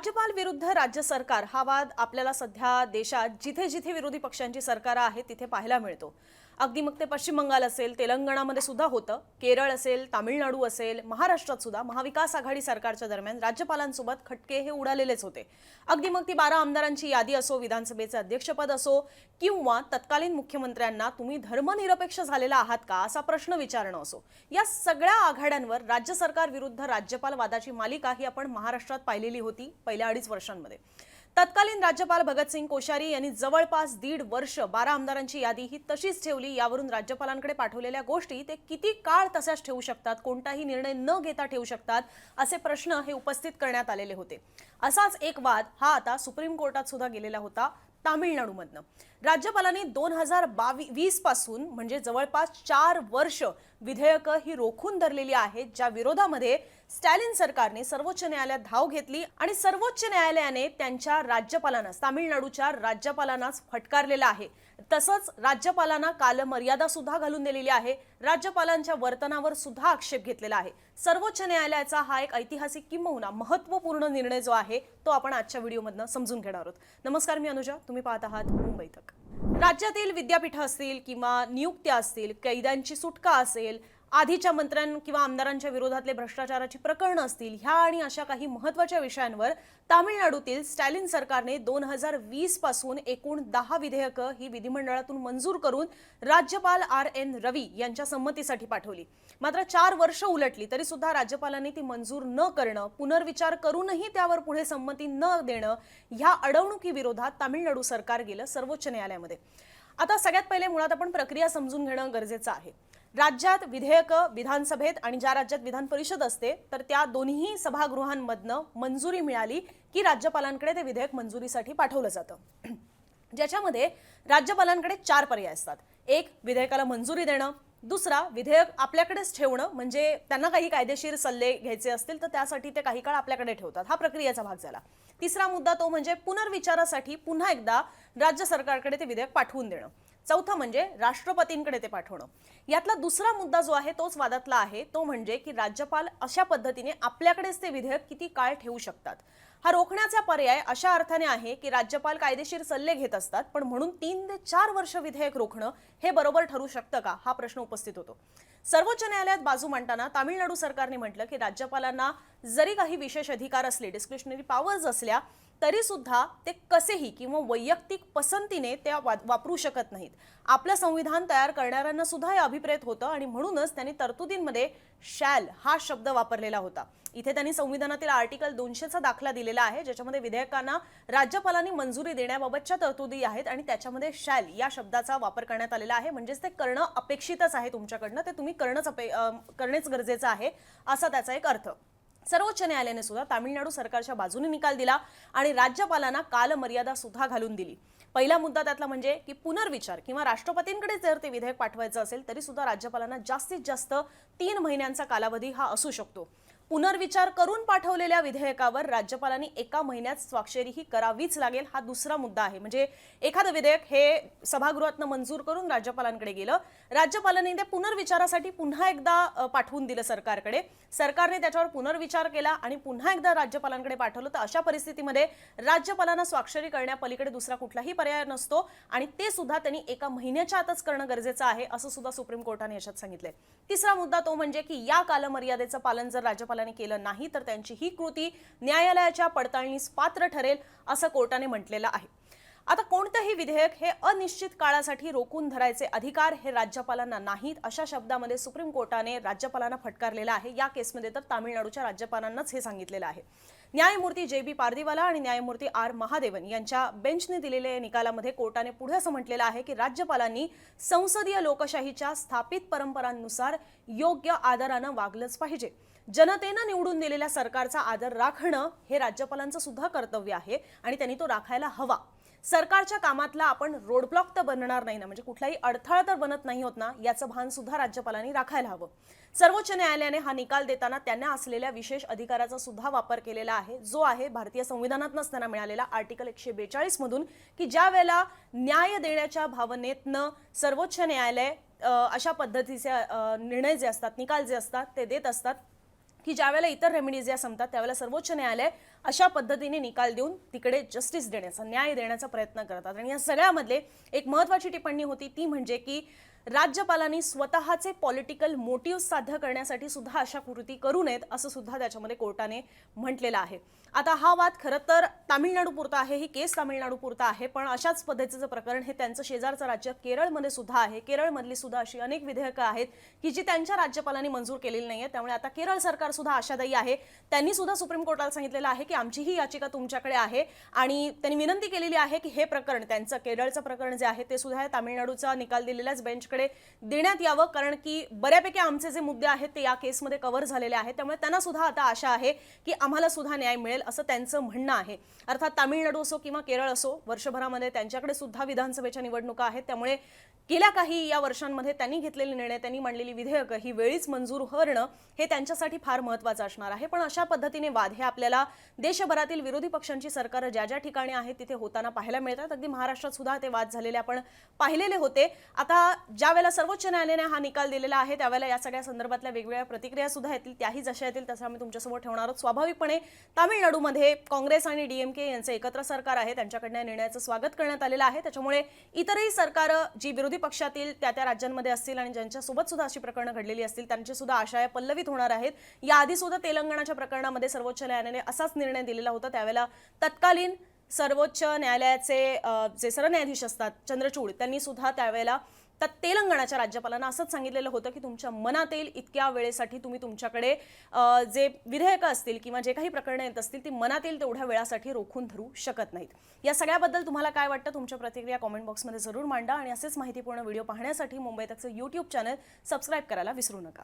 राज्यपाल विरुद्ध राज्य सरकार हा वाद आपल्याला सध्या देशात जिथे जिथे विरोधी पक्षांची सरकार आहेत तिथे पाहायला मिळतो. अगदी मग ते पश्चिम बंगाल असेल तेलंगणामध्ये सुद्धा होतं. केरळ असेल तामिळनाडू असेल महाराष्ट्रात सुद्धा महाविकास आघाडी सरकारच्या दरम्यान राज्यपालांसोबत खटके हे उडालेलेच होते. अगदी मग ती बारा आमदारांची यादी असो विधानसभेचे अध्यक्षपद असो किंवा तत्कालीन मुख्यमंत्र्यांना तुम्ही धर्मनिरपेक्ष झालेला आहात का असा प्रश्न विचारणं असो या सगळ्या आघाड्यांवर राज्य सरकार विरुद्ध राज्यपाल वादाची मालिका ही आपण महाराष्ट्रात पाहिलेली होती पहिल्या अडीच वर्षांमध्ये. तत्कालीन राज्यपाल भगतसिंग कोश्यारी यांनी जवळपास दीड वर्ष बारा आमदारांची यादी ही तशीच ठेवली. यावरून राज्यपालांकडे पाठवलेल्या गोष्टी ते किती काळ तशाच ठेवू शकतात कोणताही निर्णय न घेता ठेवू शकतात असे प्रश्न हे उपस्थित करण्यात आलेले होते. असाच एक वाद हा आता सुप्रीम कोर्टात सुद्धा गेलेला होता तामिळनाडूमधनं. राज्यपालांनी दोन हजार बावी वीसपासून म्हणजे जवळपास चार वर्ष विधेयकं ही रोखून धरलेली आहेत ज्या विरोधामध्ये स्टॅलिन सरकारने सर्वोच्च न्यायालयात धाव घेतली आणि सर्वोच्च न्यायालयाने त्यांच्या राज्यपालांनाच तामिळनाडूच्या राज्यपालांनाच फटकारलेला आहे. तसंच राज्यपालांना कालमर्यादा सुद्धा घालून दिलेली आहे राज्यपालांच्या वर्तनावर सुद्धा आक्षेप घेतलेला आहे. सर्वोच्च न्यायालयाचा हा एक ऐतिहासिक किंबहुना महत्त्वपूर्ण निर्णय जो आहे तो आपण आजच्या व्हिडिओमधनं समजून घेणार आहोत. नमस्कार मी अनुजा. तुम्ही पाहत आहात मुंबई तक. राज्यातील विद्यापीठं असतील किंवा नियुक्त्या असतील कैद्यांची सुटका असेल आधीच्या मंत्र्यां किंवा आमदारांच्या विरोधातले भ्रष्टाचाराची प्रकरणं असतील ह्या आणि अशा काही महत्त्वाच्या विषयांवर तामिळनाडूतील स्टॅलिन सरकारने दोन हजार वीसपासून एकूण दहा विधेयकं ही विधिमंडळातून मंजूर करून राज्यपाल आर एन रवी यांच्या संमतीसाठी पाठवली. मात्र चार वर्ष उलटली तरी सुद्धा राज्यपालांनी ती मंजूर न करणं पुनर्विचार करूनही त्यावर पुढे संमती न देणं ह्या अडवणुकीविरोधात तामिळनाडू सरकार गेलं सर्वोच्च न्यायालयामध्ये. आता सगळ्यात पहिले मुळात आपण प्रक्रिया समजून घेणं गरजेचं आहे. राज्यात विधेयकं विधानसभेत आणि ज्या राज्यात विधान परिषद असते तर त्या दोन्ही सभागृहांमधनं मंजुरी मिळाली की राज्यपालांकडे ते विधेयक मंजुरीसाठी पाठवलं जातं. ज्याच्यामध्ये राज्यपालांकडे चार पर्याय असतात. एक विधेयकाला मंजुरी देणं. दुसरा विधेयक आपल्याकडेच ठेवणं म्हणजे त्यांना काही कायदेशीर सल्ले घ्यायचे असतील तर त्यासाठी ते काही काळ आपल्याकडे ठेवतात. हा प्रक्रियेचा भाग झाला. तिसरा मुद्दा तो म्हणजे पुनर्विचारासाठी पुन्हा एकदा राज्य सरकारकडे ते विधेयक पाठवून देणं. चौथं म्हणजे राष्ट्रपतींकडे ते पाठवणं. यातला दुसरा मुद्दा जो आहे तोच वादातला आहे तो म्हणजे की राज्यपाल अशा पद्धतीने आपल्याकडेच ते विधेयक किती काळ ठेवू शकतात. हा रोखण्याचा पर्याय अशा अर्थाने आहे की राज्यपाल कायदेशीर सल्ले घेत असतात पण म्हणून तीन ते चार वर्ष विधेयक रोखणं हे बरोबर ठरू शकतं का हा प्रश्न उपस्थित होतो. सर्वोच्च न्यायालयात बाजू मांडताना तामिळनाडू सरकारने म्हटलं की राज्यपालांना जरी काही विशेष अधिकार असले डिस्क्रिशनरी पॉवर्स असल्या तरीसुद्धा ते कसेही किंवा वैयक्तिक पसंतीने त्या वा- वापरू शकत नाहीत. आपलं संविधान तयार करणाऱ्यांना सुद्धा हे अभिप्रेत होतं आणि म्हणूनच त्यांनी तरतुदींमध्ये शॅल हा शब्द वापरलेला होता. इथे त्यांनी संविधानातील आर्टिकल दोनशेचा दाखला दिलेला आहे ज्याच्यामध्ये विधेयकांना राज्यपालांनी मंजुरी देण्याबाबतच्या तरतुदी आहेत आणि त्याच्यामध्ये शॅल या शब्दाचा वापर करण्यात आलेला आहे. म्हणजेच ते करणं अपेक्षितच आहे तुमच्याकडनं ते तुम्ही करणंच अपे करणेच गरजेचं आहे असा त्याचा एक अर्थ. सर्वोच्च न्यायालयाने सुद्धा तामिळनाडू सरकारच्या बाजूने निकाल दिला आणि राज्यपालांना कालमर्यादा सुद्धा घालून दिली. पहिला मुद्दा त्यातला म्हणजे की पुनर्विचार किंवा राष्ट्रपतींकडे जर ते विधेयक पाठवायचं असेल तरी सुद्धा राज्यपालांना जास्तीत जास्त तीन महिन्यांचा कालावधी हा असू शकतो. पुनर्विचार करून पाठवलेल्या विधेयकावर राज्यपालांनी एका महिन्यात स्वाक्षरी ही करावीच लागेल हा दुसरा मुद्दा आहे. म्हणजे एखादं विधेयक हे सभागृहातनं मंजूर करून राज्यपालांकडे गेलं राज्यपालांनी ते पुनर्विचारासाठी पुन्हा एकदा पाठवून दिलं सरकारकडे. सरकारने त्याच्यावर पुनर्विचार केला आणि पुन्हा एकदा राज्यपालांकडे पाठवलं तर अशा परिस्थितीमध्ये राज्यपालांना स्वाक्षरी करण्यापलीकडे दुसरा कुठलाही पर्याय नसतो आणि ते सुद्धा त्यांनी एका महिन्याच्या आतच करणं गरजेचं आहे असं सुद्धा सुप्रीम कोर्टाने याच्यात सांगितलंय. तिसरा मुद्दा तो म्हणजे की या कालमर्यादेचं पालन जर राज्यपाल राज्यपालांनी केलं नाही तर त्यांची ही कृती न्यायालयाच्या पडताळणीस पात्र ठरेल असं कोर्टाने म्हटलेलं आहे. आता कोणतंही विधेयक हे अनिश्चित काळासाठी रोखून धरायचे अधिकार हे राज्यपालांना नाहीत अशा शब्दामध्ये सुप्रीम कोर्टाने राज्यपालांना फटकारलेलं आहे. या केसमध्ये तर तामिळनाडूच्या राज्यपालांनाच हे सांगितलेलं आहे. न्यायमूर्ती जे बी पारदीवाला आणि न्यायमूर्ती आर महादेवन यांच्या बेंचने दिलेल्या निकालामध्ये कोर्टाने पुढे असं म्हटलेलं आहे की राज्यपालांनी संसदीय लोकशाहीच्या स्थापित परंपरांनुसार योग्य आदरानं वागलंच पाहिजे. जनतेनं निवडून दिलेल्या सरकारचा आदर राखणं हे राज्यपालांचं सुद्धा कर्तव्य आहे आणि त्यांनी तो राखायला हवा. सरकारच्या कामातला आपण रोडब्लॉक तर बनणार नाही ना म्हणजे कुठलाही अडथळा तर बनत नाही होत ना याचं भान सुद्धा राज्यपालांनी राखायला हवं. सर्वोच्च न्यायालयाने हा निकाल देताना त्यांना असलेल्या विशेष अधिकाराचा सुद्धा वापर केलेला आहे जो आहे भारतीय संविधानात त्यांना मिळालेला आर्टिकल एकशे बेचाळीस मधून की ज्या वेळेला न्याय देण्याच्या भावनेतनं सर्वोच्च न्यायालय अशा पद्धतीचे निर्णय जे असतात निकाल जे असतात ते देत असतात की ज्यावेळेला इतर रेमेडीज या संपतात त्यावेळेला सर्वोच्च न्यायालय अशा पद्धतीने निकाल देऊन तिकडे जस्टिस देण्याचा न्याय देण्याचा प्रयत्न करतात. आणि या सगळ्यामधले एक महत्वाची टिप्पणी होती ती म्हणजे की राज्यपालांनी स्वतःचे पॉलिटिकल मोटिव्ह साध्य करण्यासाठी सुद्धा अशा कृती करू नयेत असं सुद्धा त्याच्यामध्ये कोर्टाने म्हटलेलं आहे. आता हा वाद खरं तर तामिळनाडू पुरता आहे ही केस तामिळनाडू पुरता आहे पण अशाच पद्धतीचं प्रकरण हे त्यांचं शेजारचं राज्य केरळमध्ये सुद्धा आहे. केरळमधली सुद्धा अशी अनेक विधेयकं आहेत की जी त्यांच्या राज्यपालांनी मंजूर केलेली नाहीये त्यामुळे आता केरळ सरकार सुद्धा आशादायी आहे. त्यांनी सुद्धा सुप्रीम कोर्टाला सांगितलेलं आहे की आमची ही याचिका तुमच्याकडे आहे आणि त्यांनी विनंती केलेली आहे की हे प्रकरण त्यांचं केरळचं प्रकरण जे आहे ते सुद्धा तामिळनाडूचा निकाल दिलेल्याच बेंचकडे देण्यात यावं कारण की बऱ्यापैकी आमचे जे मुद्दे आहेत ते या केसमध्ये कव्हर झालेले आहेत. त्यामुळे त्यांना सुद्धा आता आशा आहे की आम्हाला सुद्धा न्याय मिळेल असं त्यांचं म्हणणं आहे. अर्थात तामिळनाडू असो किंवा केरळ असो वर्षभरामध्ये त्यांच्याकडे सुद्धा विधानसभेच्या निवडणुका आहेत. त्यामुळे गेल्या काही या वर्षांमध्ये त्यांनी घेतलेले निर्णय त्यांनी मांडलेली विधेयकं ही वेळीच मंजूर होणं हे त्यांच्यासाठी फार महत्त्वाचं असणार आहे. पण अशा पद्धतीने वाद हे आपल्याला देशभरातील विरोधी पक्षांची सरकारं ज्या ज्या ठिकाणी आहेत तिथे होताना पाहायला मिळतात. अगदी महाराष्ट्रात सुद्धा ते वाद झालेले आपण पाहिलेले होते. आता ज्या वेळेला सर्वोच्च न्यायालयाने हा निकाल दिलेला आहे त्यावेळेला या सगळ्या संदर्भातल्या वेगवेगळ्या प्रतिक्रिया सुद्धा येतील. त्याही जशा येतील तसं आम्ही तुमच्यासमोर ठेवणार आहोत. स्वाभाविकपणे तामिळनाडूमध्ये काँग्रेस आणि डीएमके यांचं एकत्र सरकार आहे. त्यांच्याकडनं या निर्णयाचं स्वागत करण्यात आलेलं आहे. त्याच्यामुळे इतरही सरकारं जी विरोधी पक्षातील त्या त्या राज्यांमध्ये असतील आणि ज्यांच्यासोबत सुद्धा अशी प्रकरणं घडलेली असतील त्यांची सुद्धा आशा या पल्लवित होणार आहेत. याआधी सुद्धा तेलंगणाच्या प्रकरणामध्ये सर्वोच्च न्यायालयाने असाच निर्णय दिलेला होता. त्यावेळेला तत्कालीन सर्वोच्च न्यायालयाचे जे सरन्यायाधीश असतात चंद्रचूड त्यांनी सुद्धा त्यावेळेला तर तेलंगणाच्या राज्यपालांना असंच सांगितलेलं होतं की तुमच्या मनात येईल इतक्या वेळेसाठी तुम्ही तुमच्याकडे जे विधेयकं असतील किंवा जे काही प्रकरणं येत असतील ती मनात येईल तेवढ्या वेळासाठी रोखून धरू शकत नाहीत. या सगळ्याबद्दल तुम्हाला काय वाटतं? तुमच्या प्रतिक्रिया कॉमेंट बॉक्समध्ये जरूर मांडा आणि असेच माहितीपूर्ण व्हिडिओ पाहण्यासाठी मुंबई त्याचं यूट्यूब चॅनल सबस्क्राईब करायला विसरू नका.